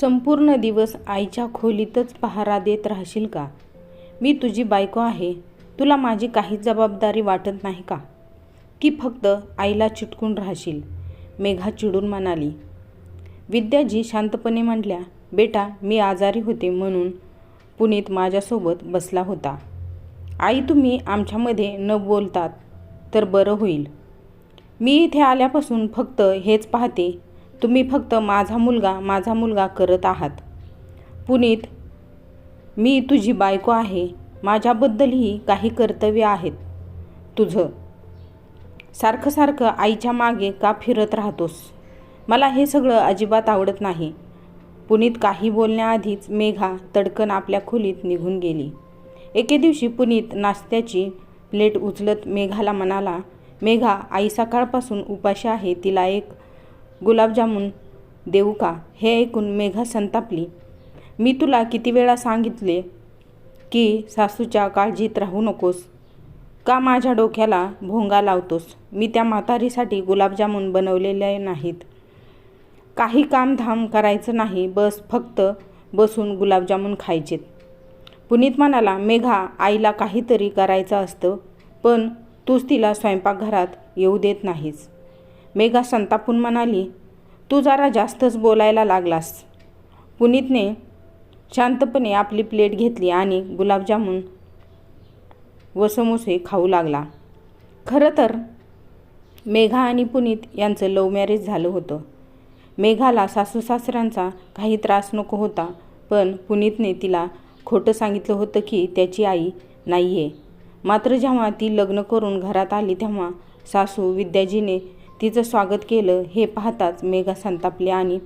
संपूर्ण दिवस आईच्या खोलीतच पहारा देत राहशील का? मी तुझी बायको आहे. तुला माझी काहीच जबाबदारी वाटत नाही का? की फक्त आईला चिटकून राहशील? मेघा चिडून म्हणाली. विद्याजी शांतपणे म्हटल्या बेटा मी आजारी होते म्हणून पुणेत माझ्यासोबत बसला होता. आई तुम्ही आमच्यामध्ये न बोलतात तर बरं होईल. मी इथे आल्यापासून फक्त हेच पाहते तुम्ही फक्त माझा मुलगा माझा मुलगा करत आहात. पुनीत मी तुझी बायको आहे. माझ्याबद्दलही काही कर्तव्य आहेत. तुझं. सारखं सारखं आईच्या मागे का फिरत राहतोस? मला हे सगळं अजिबात आवडत नाही. पुनीत काही बोलण्याआधीच मेघा तडकन आपल्या खोलीत निघून गेली. एके दिवशी पुनीत नाश्त्याची प्लेट उचलत मेघाला म्हणाला मेघा आई सकाळपासून उपाशी आहे. तिला एक गुलाबजामुन देऊ का? हे ऐकून मेघा संतापली. मी तुला किती वेळा सांगितले की सासूच्या काळजीत राहू नकोस. का माझ्या डोक्याला भोंगा लावतोस? मी त्या म्हातारीसाठी गुलाबजामुन बनवलेले नाहीत. काही कामधाम करायचं नाही बस फक्त बसून गुलाबजामुन खायचेत. पुनीत म्हणाला मेघा आईला काहीतरी करायचं असतं पण तूच तिला स्वयंपाकघरात येऊ देत नाहीस. मेघा संतापून म्हणाली तू जरा जास्तच बोलायला लागलास. पुनीतने शांतपणे आपली प्लेट घेतली आणि गुलाबजामुन व समोसे खाऊ लागला. खरं तर मेघा आणि पुनीत यांचं लव्ह मॅरेज झालं होतं. मेघाला सासू सासऱ्यांचा काही त्रास नको होता पण पुनीतने तिला खोटं सांगितलं होतं की त्याची आई नाही आहे मात्र जेव्हा ती लग्न करून घरात आली तेव्हा सासू विद्याजीने तिचं स्वागत केलं हे पाहताच मेघा संतापली आणि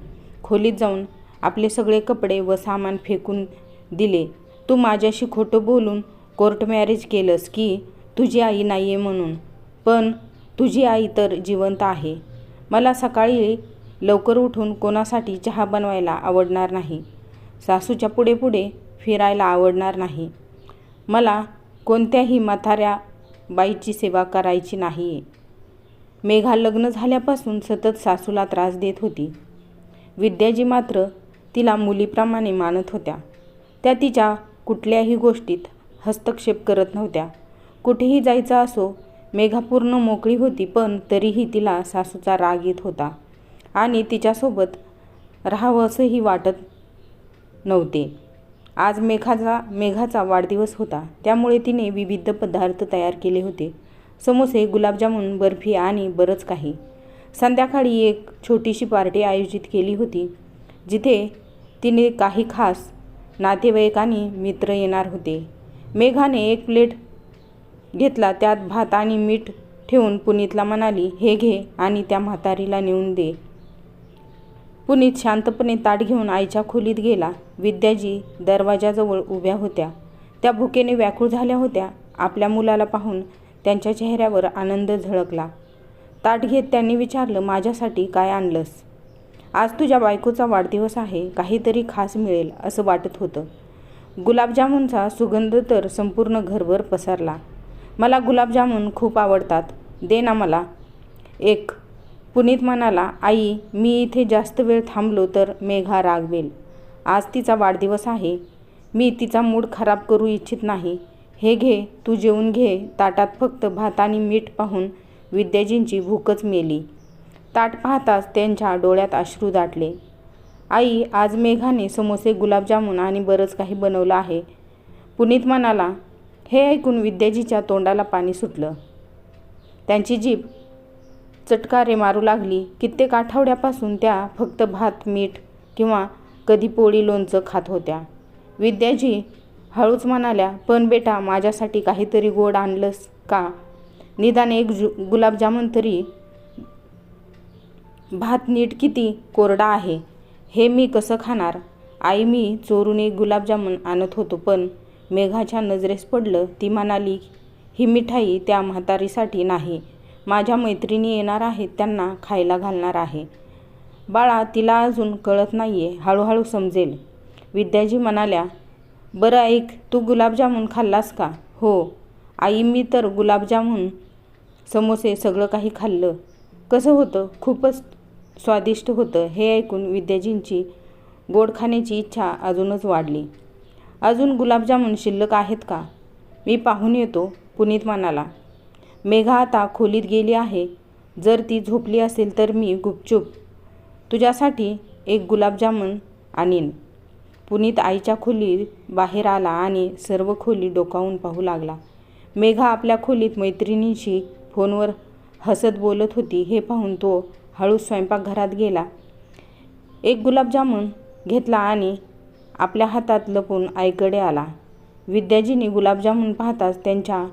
खोलीत जाऊन आपले सगळे कपडे व सामान फेकून दिले. तू माझ्याशी खोटं बोलून कोर्ट मॅरेज केलंस की तुझी आई नाही आहे म्हणून. पण तुझी आई तर जिवंत आहे. मला सकाळी लवकर उठून कोणासाठी चहा बनवायला आवडणार नाही. सासूच्या पुढे पुढे फिरायला आवडणार नाही. मला कोणत्याही म्हाताऱ्या बाईची सेवा करायची नाही आहे मेघा लग्न झाल्यापासून सतत सासूला त्रास देत होती. विद्याजी मात्र तिला मुलीप्रमाणे मानत होत्या. त्या तिच्या कुठल्याही गोष्टीत हस्तक्षेप करत नव्हत्या. कुठेही जायचं असो मेघा पूर्ण मोकळी होती पण तरीही तिला सासूचा राग येत होता आणि तिच्यासोबत राहावंसंही वाटत नव्हते. आज मेघाचा मेघाचा वाढदिवस होता. त्यामुळे तिने विविध पदार्थ तयार केले होते. समोसे गुलाबजामुन बर्फी आणि बरंच काही. संध्याकाळी एक छोटीशी पार्टी आयोजित केली होती जिथे तिने काही खास नातेवाईक आणि मित्र येणार होते. मेघाने एक प्लेट घेतला त्यात भात आणि मीठ ठेवून पुनीतला म्हणाली हे घे आणि त्या म्हातारीला नेऊन दे. पुनीत शांतपणे ताट घेऊन आईच्या खोलीत गेला. विद्याजी दरवाजाजवळ उभ्या होत्या. त्या भुकेने व्याकुळ झाल्या होत्या. आपल्या मुलाला पाहून त्यांच्या चेहऱ्यावर आनंद झळकला. ताट घेत त्यांनी विचारलं माझ्यासाठी काय आणलंस? आज तुझ्या बायकोचा वाढदिवस आहे काहीतरी खास मिळेल असं वाटत होतं. गुलाबजामुनचा सुगंध तर संपूर्ण घरभर पसरला. मला गुलाबजामुन खूप आवडतात. दे ना मला. एक पुनीत म्हणाला आई मी इथे जास्त वेळ थांबलो तर मेघा रागवेल. आज तिचा वाढदिवस आहे. मी तिचा मूड खराब करू इच्छित नाही. हे घे तू जेवून घे. ताटात फक्त भात आणि मीठ पाहून विद्याजींची भूकच मेली. ताट पाहताच त्यांच्या डोळ्यात अश्रू दाटले. आई आज मेघाने समोसे गुलाबजामुन आणि बरंच काही बनवलं आहे पुनीत म्हणाला हे ऐकून विद्याजीच्या तोंडाला पाणी सुटलं. त्यांची जीभ चटकारे मारू लागली. कित्येक आठवड्यापासून त्या फक्त भात मीठ किंवा कधी पोळी लोणचं खात होत्या. विद्याजी हळूच म्हणाल्या पण बेटा माझ्यासाठी काहीतरी गोड आणलंस का? निदान एक जु गुलाबजामुन तरी. भात नीट किती कोरडा आहे हे मी कसं खाणार? आई मी चोरून एक गुलाबजामुन आणत होतो पण मेघाच्या नजरेस पडलं ती म्हणाली ही मिठाई त्या म्हातारीसाठी नाही. माझ्या मैत्रिणी येणार आहेत त्यांना खायला घालणार आहे. बाळा तिला अजून कळत नाही आहे हळूहळू समजेल. विद्याजी म्हणाल्या बरं ऐक तू गुलाबजामुन खाल्लास का? हो. आई मी तर गुलाबजामुन समोसे सगळं काही खाल्लं. कसं होतं? खूपच स्वादिष्ट होतं हे ऐकून विद्याजींची गोड खाण्याची इच्छा अजूनच वाढली. अजून गुलाबजामुन शिल्लक आहेत का? मी पाहून येतो पुनीत म्हणाला मेघा आता खोलीत गेली आहे. जर ती झोपली असेल तर मी गुपचूप तुझ्यासाठी एक गुलाबजामुन आणीन. पुनीत आईच्या खोलीत बाहेर आला आणि सर्व खोली डोकावून पाहू लागला. मेघा आपल्या खोलीत मैत्रिणींशी फोनवर हसत बोलत होती. हे पाहून तो हळू स्वयंपाकघरात गेला. एक गुलाबजामुन घेतला आणि आपल्या हातात लपून आईकडे आला. विद्याजींनी गुलाबजामुन पाहताच त्यांच्या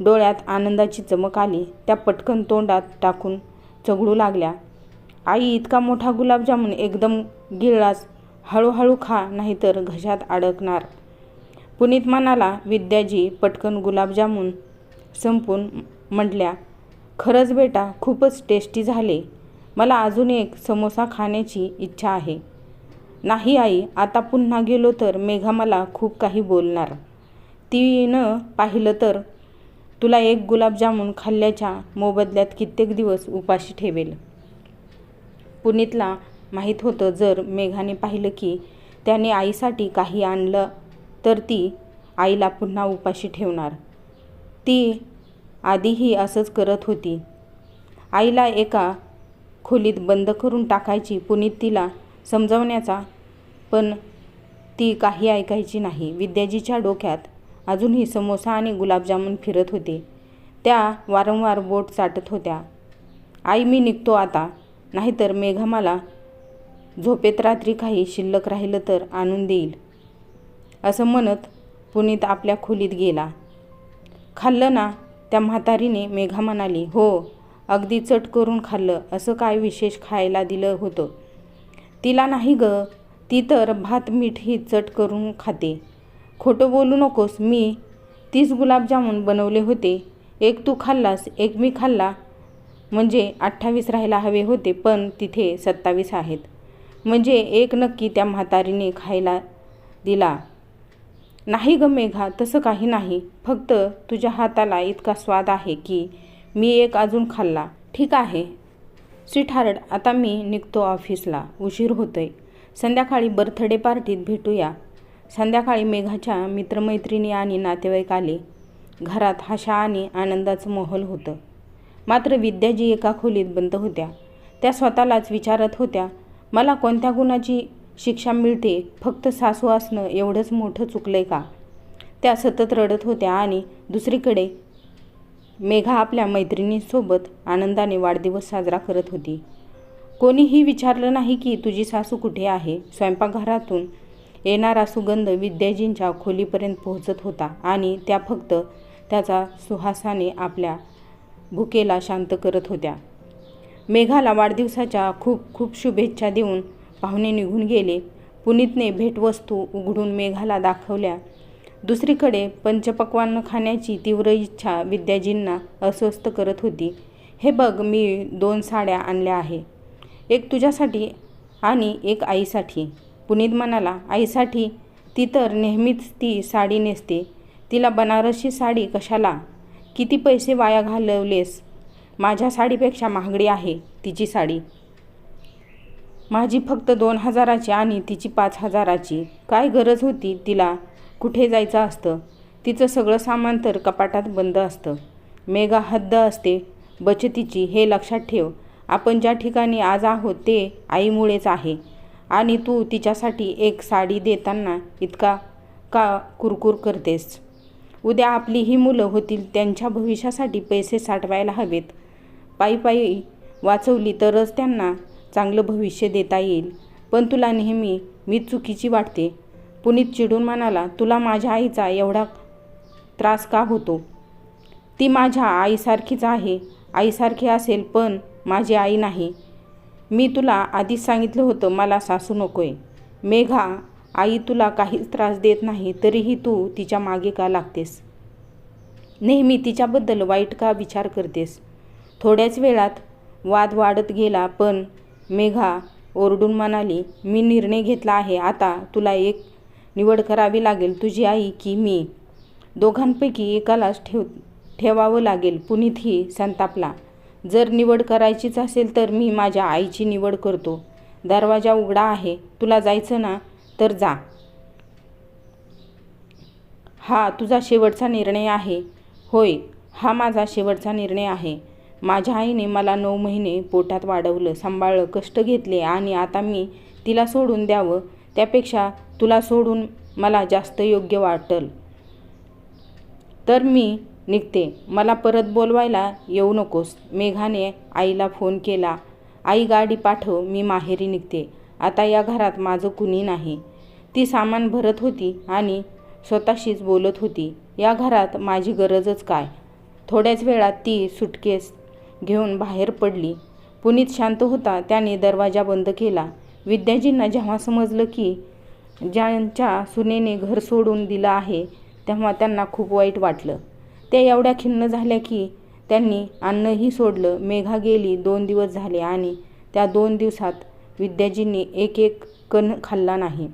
डोळ्यात आनंदाची चमक आली. त्या पटकन तोंडात टाकून चघळू लागल्या. आई इतका मोठा गुलाबजामुन एकदम गिळलाच हळूहळू खा नाहीतर घशात अडकणार. पुनीत म्हणाला विद्याजी पटकन गुलाबजामुन संपून म्हटल्या खरंच बेटा खूपच टेस्टी झाले. मला अजून एक समोसा खाण्याची इच्छा आहे. नाही आई आता पुन्हा गेलो तर मेघा मला खूप काही बोलणार. तिनं पाहिलं तर तुला एक गुलाबजामुन खाल्ल्याच्या मोबदल्यात कित्येक दिवस उपाशी ठेवेल. पुनीतला माहीत होतं. जर मेघाने पाहिलं की त्याने आईसाठी काही आणलं तर ती आईला पुन्हा उपाशी ठेवणार. ती आधीही असंच करत होती. आईला एका खोलीत बंद करून टाकायची पुनीत तिला समजवण्याचा पण ती काही ऐकायची नाही. विद्याजीच्या डोक्यात अजूनही समोसा आणि गुलाबजामुन फिरत होते. त्या वारंवार बोट चाटत होत्या. आई मी निघतो आता. नाहीतर मेघा मला झोपेत रात्री काही शिल्लक राहिलं तर आणून देईल. असं म्हणत पुनीत आपल्या खोलीत गेला. खाल्लं ना? त्या म्हातारीने मेघा म्हणाली हो अगदी चट करून खाल्लं. असं काय विशेष खायला दिलं होतं? तिला नाही ग. ती तर भात मीठ ही चट करून खाते. खोटं बोलू नकोस. मी तीस गुलाबजामुन बनवले होते. एक तू खाल्लास एक मी खाल्ला. म्हणजे अठ्ठावीस राहायला हवे होते पण तिथे सत्तावीस आहेत. म्हणजे एक नक्की त्या म्हातारीने खायला दिला. नाही ग मेघा तसं काही नाही. फक्त तुझ्या हाताला इतका स्वाद आहे की मी एक अजून खाल्ला. ठीक आहे. स्वीटहार्ट आता मी निघतो ऑफिसला. उशीर होतोय. संध्याकाळी बर्थडे पार्टीत भेटूया. संध्याकाळी मेघाच्या मित्रमैत्रिणी आणि नातेवाईक आले. घरात हशा आणि आनंदाचं माहोल होतं. मात्र विद्याजी एका खोलीत बंद होत्या. त्या स्वतःलाच विचारत होत्या मला कोणत्या गुणाची शिक्षा मिळते? फक्त सासू असणं एवढंच मोठं चुकलंय का? त्या सतत रडत होत्या आणि दुसरीकडे मेघा आपल्या मैत्रिणींसोबत आनंदाने वाढदिवस साजरा करत होती. कोणीही विचारलं नाही की तुझी सासू कुठे आहे? स्वयंपाकघरातून येणारा सुगंध विद्याजींच्या खोलीपर्यंत पोहोचत होता आणि त्या फक्त त्याचा सुहासाने आपल्या भुकेला शांत करत होत्या. मेघाला वाढदिवसाच्या खूप खूप शुभेच्छा देऊन पाहुणे निघून गेले. पुनीतने भेटवस्तू उघडून मेघाला दाखवल्या. दुसरीकडे पंचपक्वान्न खाण्याची तीव्र इच्छा विद्याजींना अस्वस्थ करत होती. हे बघ मी दोन साड्या आणल्या आहे. एक तुझ्यासाठी आणि एक आईसाठी. पुनीत म्हणाला आईसाठी? ती तर नेहमीच ती साडी नेसते. तिला बनारसी साडी कशाला? किती पैसे वाया घालवलेस? माझ्या साडीपेक्षा महागडी आहे तिची साडी. माझी फक्त दोन हजाराची आणि तिची पाच हजाराची. काय गरज होती तिला? कुठे जायचं असतं? तिचं सगळं सामान तर कपाटात बंद असतं. मेगा हद्द असते. बचतीची हे लक्षात ठेव. आपण ज्या ठिकाणी आज आहोत ते आईमुळेच आहे. आणि तू तिच्यासाठी एक साडी देताना इतका का कुरकुर करतेस? उद्या आपली ही मुलं होतील त्यांच्या भविष्यासाठी पैसे साठवायला हवेत. पायी पायी वाचवली तरच त्यांना चांगलं भविष्य देता येईल. पण तुला नेहमी मी चुकीची वाटते. पुनीत चिडून म्हणाला तुला माझ्या आईचा एवढा त्रास का होतो? ती माझ्या आईसारखीच आहे. आईसारखी असेल पण माझी आई नाही. मी तुला आधीच सांगितलं होतं मला सासू नकोय. मेघा आई तुला काहीच त्रास देत नाही तरीही तू तिच्यामागे का लागतेस? नेहमी तिच्याबद्दल वाईट का विचार करतेस? थोड्याच वेळात वाद वाढत गेला पण मेघा ओरडून म्हणाली मी निर्णय घेतला आहे. आता तुला एक निवड करावी लागेल. तुझी आई की मी दोघांपैकी एकालाच ठेव ठेवावं लागेल. पुनीतही संतापला जर निवड करायचीच असेल तर मी माझ्या आईची निवड करतो. दरवाजा उघडा आहे. तुला जायचं ना? तर जा. हा तुझा शेवटचा निर्णय आहे. होय हा माझा शेवटचा निर्णय आहे. माझ्या आईने मला नऊ महिने पोटात वाढवलं सांभाळलं कष्ट घेतले आणि आता मी तिला सोडून द्यावं त्यापेक्षा तुला सोडून मला जास्त योग्य वाटल. तर मी निघते. मला परत बोलवायला येऊ नकोस. मेघाने आईला फोन केला. आई गाडी पाठव मी माहेरी निघते. आता या घरात माझं कुणी नाही. ती सामान भरत होती आणि स्वतःशीच बोलत होती. या घरात माझी गरजच काय? थोड्याच वेळात ती सुटकेस घेऊन बाहेर पडली. पुनीत शांत होता. त्याने दरवाजा बंद केला. विद्याजींना जेव्हा समजलं की ज्यांच्या सुनेने घर सोडून दिलं आहे तेव्हा त्यांना खूप वाईट वाटलं. त्या एवढ्या खिन्न झाल्या की त्यांनी अन्नही सोडलं. मेघा गेली. दोन दिवस झाले आणि त्या दोन दिवसात विद्याजींनी एक एक कण खाल्ला नाही.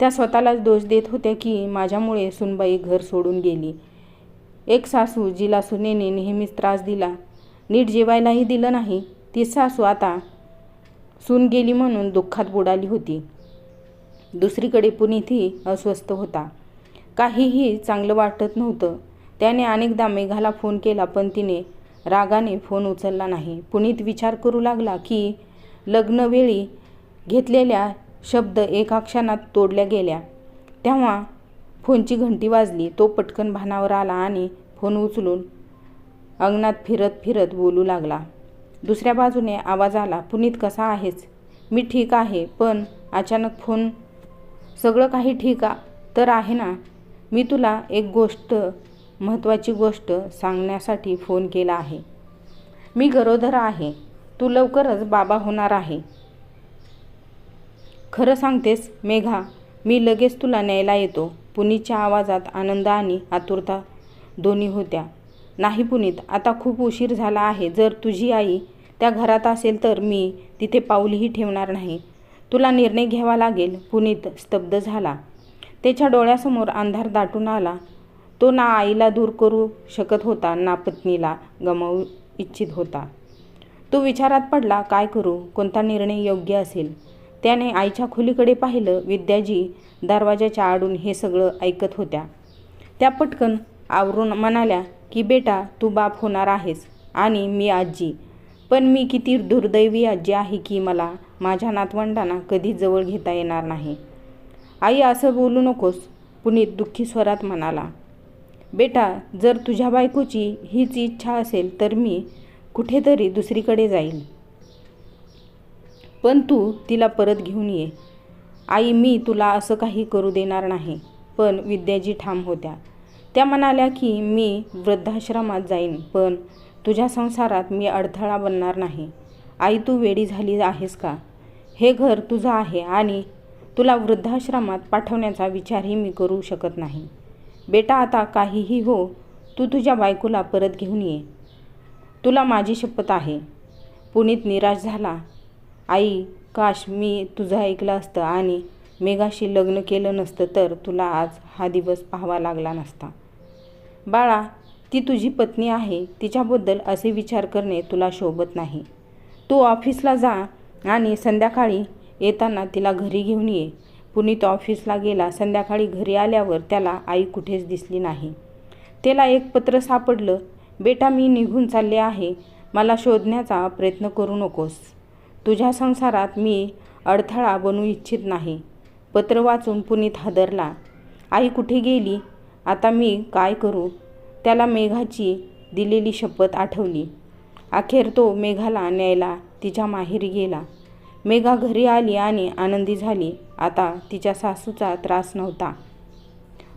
त्या स्वतःलाच दोष देत होत्या की माझ्यामुळे सुनबाई घर सोडून गेली. एक सासू जिला सुनेने नेहमीच त्रास दिला. नीट जेवायलाही दिलं नाही. ती सासू आता सून गेली म्हणून दुःखात बुडाली होती. दुसरीकडे पुनीतही अस्वस्थ होता. काहीही चांगलं वाटत नव्हतं. त्याने अनेकदा मेघाला फोन केला पण तिने रागाने फोन उचलला नाही. पुनीत विचार करू लागला की लग्नवेळी घेतलेल्या शब्द एका क्षणात तोडल्या गेल्या. तेव्हा फोनची घंटी वाजली. तो पटकन भानावर आला आणि फोन उचलून अंगणात फिरत फिरत बोलू लागला. दुसऱ्या बाजूने आवाज आला पुनीत कसा आहेस? मी ठीक आहे पण अचानक फोन सगळं काही ठीक आ तर आहे ना. मी तुला एक गोष्ट महत्त्वाची गोष्ट सांगण्यासाठी फोन केला आहे. मी गरोदर आहे. तू लवकरच बाबा होणार आहे. खरं सांगतेस मेघा मी लगेच तुला न्यायला येतो. पुनीच्या आवाजात आनंद आणि आतुरता दोन्ही होत्या. नाही पुनीत आता खूप उशीर झाला आहे. जर तुझी आई त्या घरात असेल तर मी तिथे पाऊलही ठेवणार नाही. तुला निर्णय घ्यावा लागेल. पुनीत स्तब्ध झाला. त्याच्या डोळ्यासमोर अंधार दाटून आला. तो ना आईला दूर करू शकत होता ना पत्नीला गमावू इच्छित होता. तो विचारात पडला काय करू? कोणता निर्णय योग्य असेल? त्याने आईच्या खोलीकडे पाहिलं. विद्याजी दरवाजाच्या आडून हे सगळं ऐकत होत्या. त्या पटकन आवरून म्हणाल्या की बेटा तू बाप होणार आहेस आणि मी आजी. पण मी किती दुर्दैवी आजी आहे की मला माझ्या नातवंडांना कधी जवळ घेता येणार नाही. आई असं बोलू नकोस पुनीत दुःखी स्वरात म्हणाला. बेटा जर तुझ्या बायकोची हीच इच्छा असेल तर मी कुठेतरी दुसरीकडे जाईल पण तू तिला परत घेऊन ये. आई मी तुला असं काही करू देणार नाही. पण विद्याजी ठाम होत्या. त्या म्हणाल्या की मी वृद्धाश्रमात जाईन पण तुझ्या संसारात मी अडथळा बनणार नाही. आई तू वेडी झाली आहेस का? हे घर तुझं आहे आणि तुला वृद्धाश्रमात पाठवण्याचा विचारही मी करू शकत नाही. बेटा आता काहीही हो तू तुझ्या बायकोला परत घेऊन ये. तुला माझी शपथ आहे. पुनीत निराश झाला. आई काश मी तुझं ऐकलं असतं आणि मेघाशी लग्न केलं नसतं तर तुला आज हा दिवस पाहावा लागला नसता. बाळा ती तुझी पत्नी आहे तिच्याबद्दल असे विचार करणे तुला शोभत नाही. तू ऑफिसला जा आणि संध्याकाळी येताना तिला घरी घेऊन ये. पुनीत ऑफिसला गेला संध्याकाळी घरी आल्यावर त्याला आई कुठेच दिसली नाही. त्याला एक पत्र सापडलं बेटा मी निघून चालले आहे मला शोधण्याचा प्रयत्न करू नकोस. तुझ्या संसारात मी अडथळा बनू इच्छित नाही. पत्र वाचून पुनीत हादरला. आई कुठे गेली? आता मी काय करू? त्याला मेघाची दिलेली शपथ आठवली. अखेर तो मेघाला न्यायला तिच्या माहेरी गेला. मेघा घरी आली आणि आनंदी झाली. आता तिच्या सासूचा त्रास नव्हता.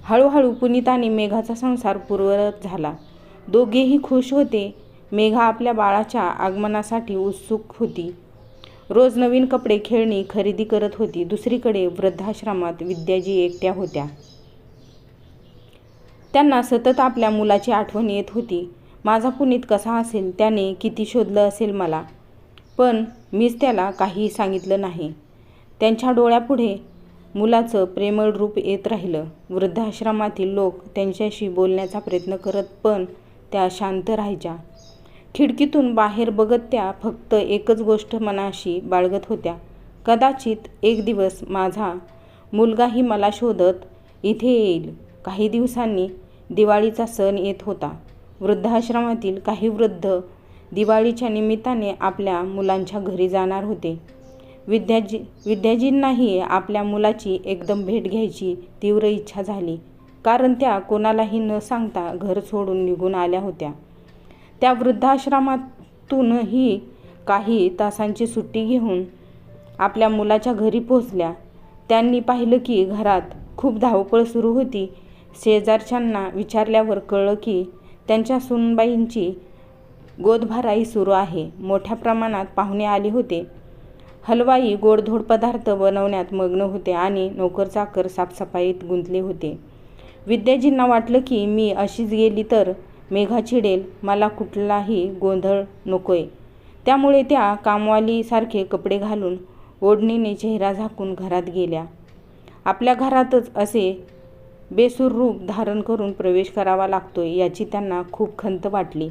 हळूहळू पुनिताने मेघाचा संसार पूर्वरत झाला. दोघेही खुश होते. मेघा आपल्या बाळाच्या आगमनासाठी उत्सुक होती. रोज नवीन कपडे खेळणी खरेदी करत होती. दुसरीकडे वृद्धाश्रमात विद्याजी एकट्या होत्या. त्यांना सतत आपल्या मुलाची आठवण येत होती. माझा पुनीत कसा असेल त्याने किती शोधलं असेल मला. पण मीच त्याला काहीही सांगितलं नाही. त्यांच्या डोळ्यापुढे मुलाचं प्रेमळ रूप येत राहिलं. वृद्धाश्रमातील लोक त्यांच्याशी बोलण्याचा प्रयत्न करत पण त्या शांत राहायच्या. खिडकीतून बाहेर बघत त्या फक्त एकच गोष्ट मनाशी बाळगत होत्या. कदाचित एक दिवस माझा मुलगाही मला शोधत इथे येईल. काही दिवसांनी दिवाळीचा सण येत होता. वृद्धाश्रमातील काही वृद्ध दिवाळीच्या निमित्ताने आपल्या मुलांच्या घरी जाणार होते. विद्याजी विद्याजींनाही आपल्या मुलाची एकदम भेट घ्यायची तीव्र इच्छा झाली. कारण त्या कोणालाही न सांगता घर सोडून निघून आल्या होत्या. त्या वृद्धाश्रमातूनही काही तासांची सुट्टी घेऊन आपल्या मुलाच्या घरी पोहोचल्या. त्यांनी पाहिलं की घरात खूप धावपळ सुरू होती. शेजारच्यांना विचारल्यावर कळलं की त्यांच्या सुनबाईंची गोदभराई सुरू आहे. मोठ्या प्रमाणात पाहुणे आले होते. हलवाई गोडधोड पदार्थ बनवण्यात मग्न होते आणि नोकरचाकर साफसफाईत गुंतले होते. विद्याजींना वाटलं की मी अशीच गेली तर मेघा चिडेल मला कुठलाही गोंधळ नकोय. त्यामुळे त्या कामवालीसारखे कपडे घालून ओढणीने चेहरा झाकून घरात गेल्या. आपल्या घरातच असे बेसूर रूप धारण करून प्रवेश करावा लागतोय याची त्यांना खूप खंत वाटली.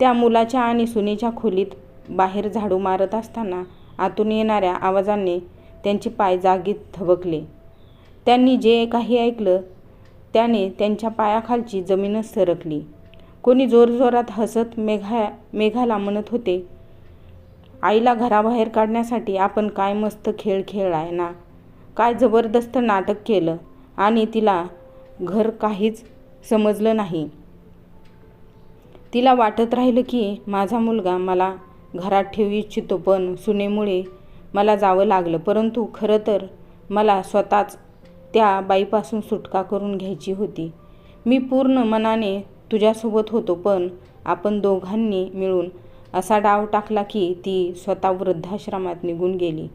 त्या मुलाच्या आणि सुनेच्या खोलीत बाहेर झाडू मारत असताना आतून येणाऱ्या आवाजाने त्यांचे पाय जागीत थबकले. त्यांनी जे काही ऐकलं त्याने त्यांच्या पायाखालची जमीनच सरकली. कोणी जोरजोरात हसत मेघा मेघाला म्हणत होते आईला घराबाहेर काढण्यासाठी आपण काय मस्त खेळ खेळलाय ना? काय जबरदस्त नाटक केलं. आणि तिला घर काहीच समजलं नाही. तिला वाटत राहिलं की माझा मुलगा मला घरात ठेवू इच्छितो पण सुनेमुळे मला जावं लागलं. परंतु खरं तर मला स्वतःच त्या बाईपासून सुटका करून घ्यायची होती. मी पूर्ण मनाने तुझ्यासोबत होतो पण आपण दोघांनी मिळून असा डाव टाकला की ती स्वतः वृद्धाश्रमात निघून गेली.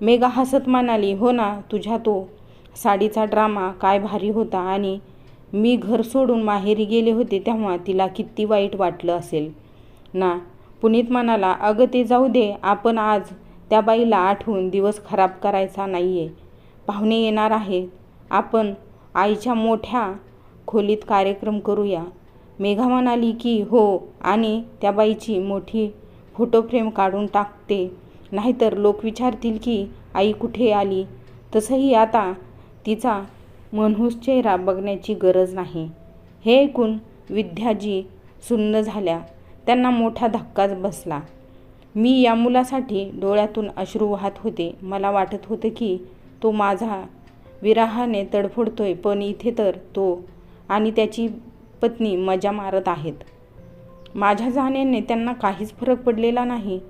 मेघा हसत म्हणाली हो ना तुझ्या तो साडीचा ड्रामा काय भारी होता आणि मी घर सोडून माहेरी गेले होते तेव्हा तिला किती वाईट वाटलं असेल. ना पुनीत म्हणाला अगं ते जाऊ दे आपण आज त्या बाईला आठवून दिवस खराब करायचा नाही आहे पाहुणे येणार आहेत. आपण आईच्या मोठ्या खोलीत कार्यक्रम करूया. मेघा म्हणाली की हो आणि त्या बाईची मोठी फोटो फ्रेम काढून टाकते. नाहीतर लोक विचारतील की आई कुठे आली? तसंही आता तिचा मनहूस चेहरा बघण्याची गरज नाही. हे ऐकून विद्याजी सुन्न झाल्या. त्यांना मोठा धक्काच बसला. मी या मुलासाठी डोळ्यातून अश्रू वाहत होते. मला वाटत होतं की तो माझा विराहाने तडफडतोय पण इथे तर तो आणि त्याची पत्नी मजा मारत आहेत. माझ्या जाण्याने त्यांना काहीच फरक पडलेला नाही.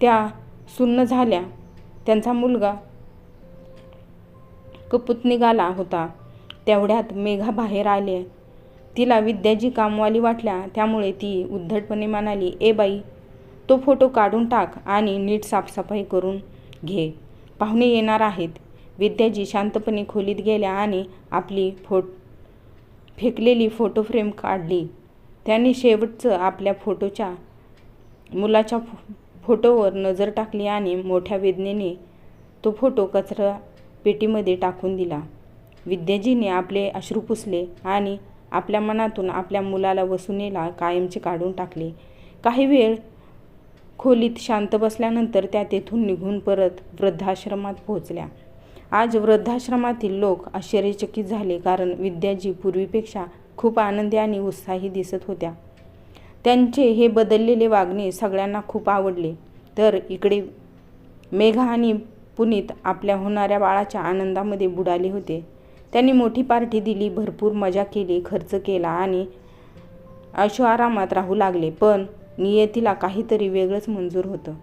त्या सुन्न झाल्या. त्यांचा मुलगा कपूत निघाला होता. तेवढ्यात मेघा बाहेर आले. तिला विद्याजी कामवाली वाटल्या त्यामुळे ती उद्धटपणे म्हणाली ए बाई तो फोटो काढून टाक आणि नीट साफसफाई करून घे. पाहुणे येणार आहेत. विद्याजी शांतपणे खोलीत गेल्या आणि आपली फो फेकलेली फोटो फ्रेम काढली. त्यांनी शेवटचं आपल्या फोटोच्या मुलाच्या फोटोवर नजर टाकली आणि मोठ्या वेदनेने तो फोटो कचरा पेटीमध्ये टाकून दिला. विद्याजीने आपले अश्रू पुसले आणि आपल्या मनातून आपल्या मुलाला वसुनेला कायमचे काढून टाकले. काही वेळ खोलीत शांत बसल्यानंतर त्या तेथून निघून परत वृद्धाश्रमात पोहोचल्या. आज वृद्धाश्रमातील लोक आश्चर्यचकित झाले कारण विद्याजी पूर्वीपेक्षा खूप आनंदी आणि उत्साही दिसत होत्या. त्यांचे हे बदललेले वागणे सगळ्यांना खूप आवडले. तर इकडे मेघा आणि पुनीत आपल्या होणाऱ्या बाळाच्या आनंदामध्ये बुडाले होते. त्यांनी मोठी पार्टी दिली भरपूर मजा केली खर्च केला आणि अशो आरामात राहू लागले पण नियतीला काहीतरी वेगळंच मंजूर होतं.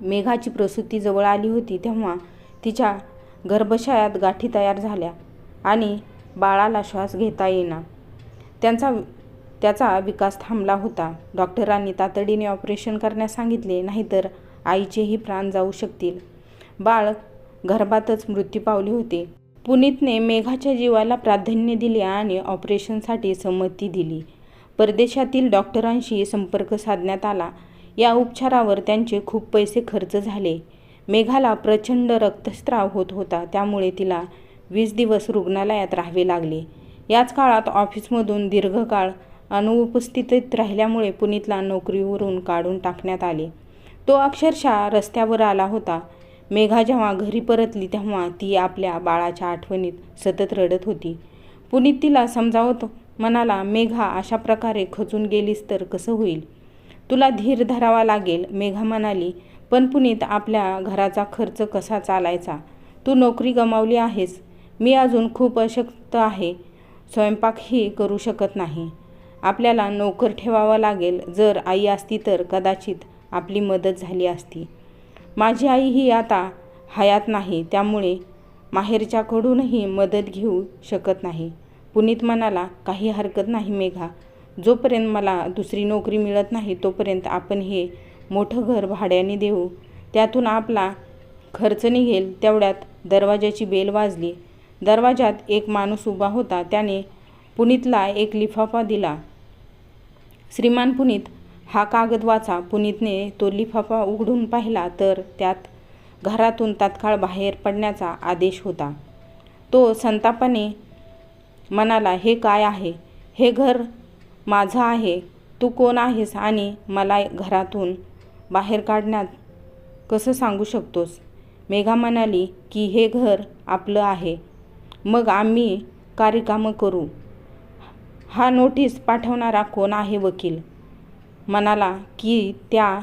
मेघाची प्रसूती जवळ आली होती तेव्हा तिच्या गर्भशयात गाठी तयार झाल्या आणि बाळाला श्वास घेता येईना. त्यांचा त्याचा विकास थांबला होता. डॉक्टरांनी तातडीने ऑपरेशन करण्यास सांगितले नाहीतर आईचेही प्राण जाऊ शकतील. बाळ गर्भातच मृत्यू पावले होते. पुनीतने मेघाच्या जीवाला प्राधान्य दिले आणि ऑपरेशनसाठी संमती दिली. परदेशातील डॉक्टरांशी संपर्क साधण्यात आला. या उपचारावर त्यांचे खूप पैसे खर्च झाले. मेघाला प्रचंड रक्तस्राव होत होता. त्यामुळे तिला वीस दिवस रुग्णालयात राहावे लागले. याच काळात ऑफिसमधून दीर्घकाळ अनुपस्थितीत राहिल्यामुळे पुनीतला नोकरीवरून काढून टाकण्यात आले. तो अक्षरशः रस्त्यावर आला होता. मेघा जेव्हा घरी परतली तेव्हा ती आपल्या बाळाच्या आठवणीत सतत रडत होती. पुनीत तिला समजावत म्हणाला मेघा अशा प्रकारे खचून गेलीस तर कसं होईल? तुला धीर धरावा लागेल मेघा म्हणाली. पण पुनीत आपल्या घराचा खर्च कसा चालायचा? तू नोकरी गमावली आहेस. मी अजून खूप अशक्त आहे. स्वयंपाकही करू शकत नाही. आपल्याला नोकर ठेवावा लागेल. जर आई असती तर कदाचित आपली मदत झाली असती. माझी आई ही आता हयात नाही त्यामुळे माहेरच्याकडूनही मदत घेऊ शकत नाही. पुनीत म्हणाला काही हरकत नाही मेघा. जोपर्यंत मला दुसरी नोकरी मिळत नाही तोपर्यंत आपण हे मोठं घर भाड्याने देऊ. त्यातून आपला खर्च निघेल. तेवढ्यात दरवाजाची बेल वाजली. दरवाजात एक माणूस उभा होता. त्याने पुनीतला एक लिफाफा दिला. श्रीमान पुनीत हा कागद वाचा. पुनीतने तो लिफाफा उघडून पाहिला तर त्यात घरातून तात्काळ बाहेर पडण्याचा आदेश होता. तो संतापाने म्हणाला हे काय आहे? हे घर माझं आहे. तू कोण आहेस आणि मला घरातून बाहेर काढण्यात कसं सांगू शकतोस? मेघा म्हणाली की हे घर आपलं आहे. मग आम्ही कार्यकामं करू. हा नोटीस पाठवणारा कोण आहे वकील? म्हणाला की त्या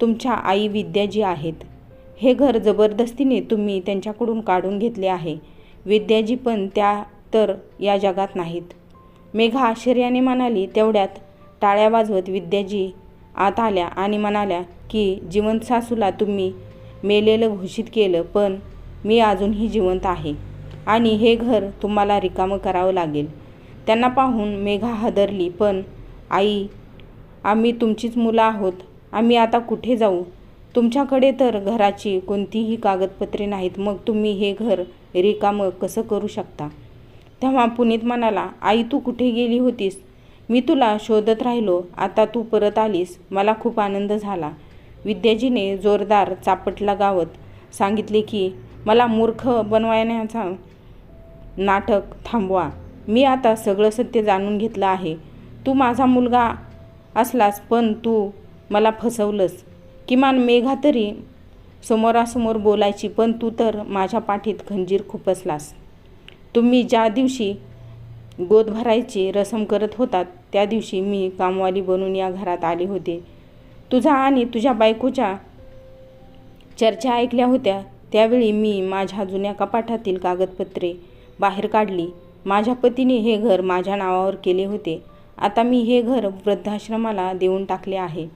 तुमच्या आई विद्याजी आहेत हे घर जबरदस्तीने तुम्ही त्यांच्याकडून काढून घेतले आहे. विद्याजी पण त्या तर या जगात नाहीत. मेघा आश्चर्याने म्हणाली तेवढ्यात टाळ्या वाजवत विद्याजी आत आल्या आणि म्हणाल्या की जिवंत सासूला तुम्ही मेलेलं घोषित केलं पण मी अजूनही जिवंत आहे आणि हे घर तुम्हाला रिकामं करावं लागेल. त्यांना पाहून मेघा हादरली पण आई आम्ही तुमचीच मुलं आहोत. आम्ही आता कुठे जाऊ? तुमच्याकडे तर घराची कोणतीही कागदपत्रे नाहीत. मग तुम्ही हे घर रिकामं कसं करू शकता? तेव्हा पुनीत म्हणाला आई तू कुठे गेली होतीस? मी तुला शोधत राहिलो. आता तू परत आलीस. मला खूप आनंद झाला. विद्याजीने जोरदार चापट लगावत सांगितले की मला मूर्ख बनवण्याचा नाटक थांबवा. मी आता सगळं सत्य जाणून घेतलं आहे. तू माझा मुलगा असलास पण तू मला फसवलंस. किमान मेघा तरी समोरासमोर बोलायची पण तू तर माझ्या पाठीत खंजीर खुपसलास. तुम्ही ज्या दिवशी गोद भरायची रसम करत होतात त्या दिवशी मी कामवाली बनून या घरात आले होते. तुझा आणि तुझ्या बायकोच्या चर्चा ऐकल्या होत्या. त्यावेळी मी माझ्या जुन्या कपाटातील कागदपत्रे बाहेर काढली. माझ्या पतीने हे घर माझ्या नावावर केले होते. आता मी हे घर वृद्धाश्रमाला देऊन टाकले आहे.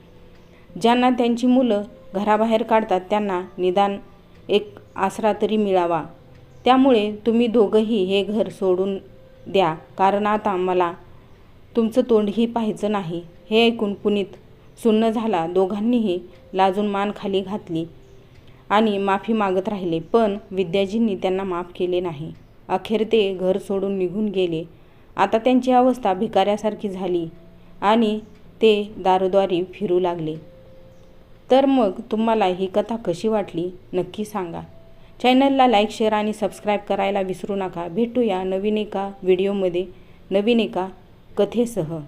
ज्यांना त्यांची मुलं घराबाहेर काढतात त्यांना निदान एक आसरा तरी मिळावा. त्यामुळे तुम्ही दोघंही हे घर सोडून द्या कारण आता मला तुमचं तोंडही पाहायचं नाही. हे ऐकून पुनीत सुन्न झाला. दोघांनीही लाजून मान खाली घातली आणि माफी मागत राहिले. पण विद्याजींनी त्यांना माफ केले नाही. अखेर ते घर सोडून निघून गेले. आता त्यांची अवस्था भिकाऱ्यासारखी झाली आणि ते दारोद्वारी फिरू लागले. तर मग तुम्हाला ही कथा कशी वाटली नक्की सांगा. चॅनलला लाईक शेअर आणि सबस्क्राईब करायला विसरू नका. भेटूया नवीन एका व्हिडिओमध्ये नवीन एका कथेसह.